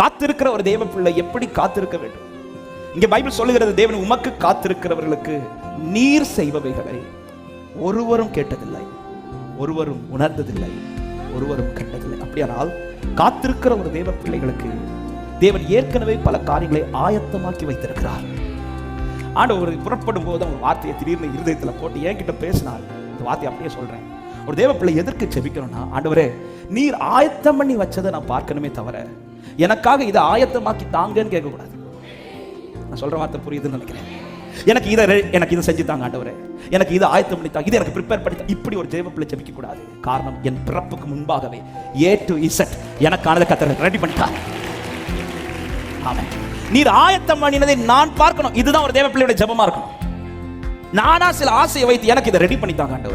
காத்திருக்கிற ஒரு தேவ பிள்ளை எப்படி காத்திருக்க வேண்டும்? இங்கே பைபிள் சொல்லுகிறது தேவன் உமக்கு காத்திருக்கிறவர்களுக்கு நீர் செய்பவைகளை ஒருவரும் கேட்டதில்லை ஒருவரும் உணர்ந்ததில்லை ஒருவரும் கண்டதில்லை. அப்படியானால் காத்திருக்கிற ஒரு தேவ பிள்ளைகளுக்கு தேவன் ஏற்கனவே பல காரியங்களை ஆயத்தமாக்கி வைத்திருக்கிறார். ஆண்டவர் புறப்படும் போது அவன் வார்த்தையை திடீர்னு இருதயத்துல போட்டு என்கிட்ட பேசினார். இந்த வார்த்தையை அப்படியே சொல்றேன். ஒரு தேவ பிள்ளை எதற்கு செபிக்கணும்னா ஆண்டவரே நீர் ஆயத்தம் பண்ணி வச்சதை நான் பார்க்கணுமே தவிர எனக்காக இதை ஆயத்தமாக்கி தாங்கன்னு கேட்கக்கூடாது. நான் சொல்ற வார்த்தை புரியுதுன்னு நினைக்கிறேன். எனக்கு இதை எனக்கு இதை செஞ்சு தாங்க ஆண்டவரே. எனக்கு இதை ஆயத்தம் பண்ணி தாங்க இதை எனக்கு ப்ரிப்பேர் பண்ணி இப்படி ஒரு தேவ பிள்ளை ஜபிக்க கூடாது காரணம் என் பிறப்புக்கு முன்பாகவே ஏ டு இசட் எனக்கானதை கத்தர் ரெடி பண்ணிட்டார். ஆமாம் நீர் ஆயத்தம் பண்ணினதை நான் பார்க்கணும். இதுதான் ஒரு தேவ பிள்ளையோட ஜெபமா இருக்கணும். நானா சில ஆசையை வைத்து எனக்கு இதை ரெடி பண்ணி தாங்க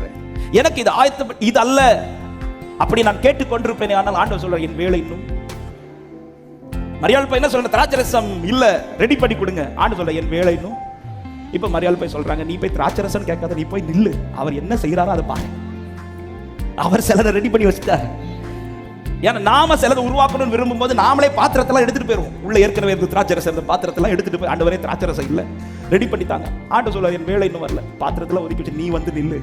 எனக்கு இது ஆயத்தம் இது அல்ல அப்படி நான் கேட்டுக்கொண்டிருப்பேனே ஆனால் ஆண்டவர் சொல்ற என் வேலை இன்னும் மரியாள் பை என்ன சொல்ற திராட்சரசம் இல்ல ரெடி பண்ணி கொடுங்க. ஆண்டு சொல்ல என் வேலை இன்னும். இப்ப மரியாள் பை சொல்றாங்க நீ போய் திராட்சரசம் கேட்காத நீ போய் நில்லு. அவர் என்ன செய்யறாரோ அதை பாரு. அவர் சிலதை ரெடி பண்ணி வச்சுட்டாரு. ஏன்னா நாம சிலதை உருவாக்கணும்னு விரும்பும்போது நாமளே பாத்திரத்தெல்லாம் எடுத்துட்டு போயிருவோம். உள்ள ஏற்கனவே இருந்து திராட்சரசம் இருந்த பாத்திரத்தெல்லாம் எடுத்துட்டு போய் ஆண்டு வரே திராட்சரசம் இல்ல. ரெடி பண்ணிட்டாங்க. ஆண்டு சொல்ல என் வேலை இன்னும் வரல. பாத்திரத்துல ஒதுக்கி வச்சு நீ வந்து நில்லு.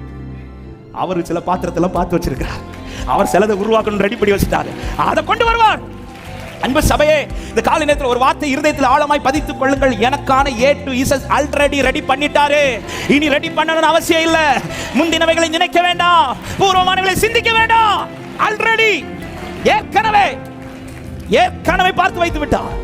அவர் சில பாத்திரத்தெல்லாம் பார்த்து வச்சிருக்கிறார். அவர் சிலதை உருவாக்கணும் ரெடி பண்ணி வச்சுட்டாரு. அதை கொண்டு வருவார். அன்பு சபையே இந்த காலை நேரத்தில் ஒரு வார்த்தை இருதயத்தில் ஆழமாய் பதித்துக் கொள்ளுங்கள். எனக்கான ஏ டு இசஸ் ஆல்ரெடி ரெடி பண்ணிட்டாரு. இனி ரெடி பண்ணணும்னு அவசியம் இல்லை. முந்தினவைகளை நினைக்க வேண்டாம். பூர்வமானவைகளை சிந்திக்க வேண்டாம். ஆல்ரெடி ஏற்கனவே ஏற்கனவே பார்த்து வைத்து விட்டார்.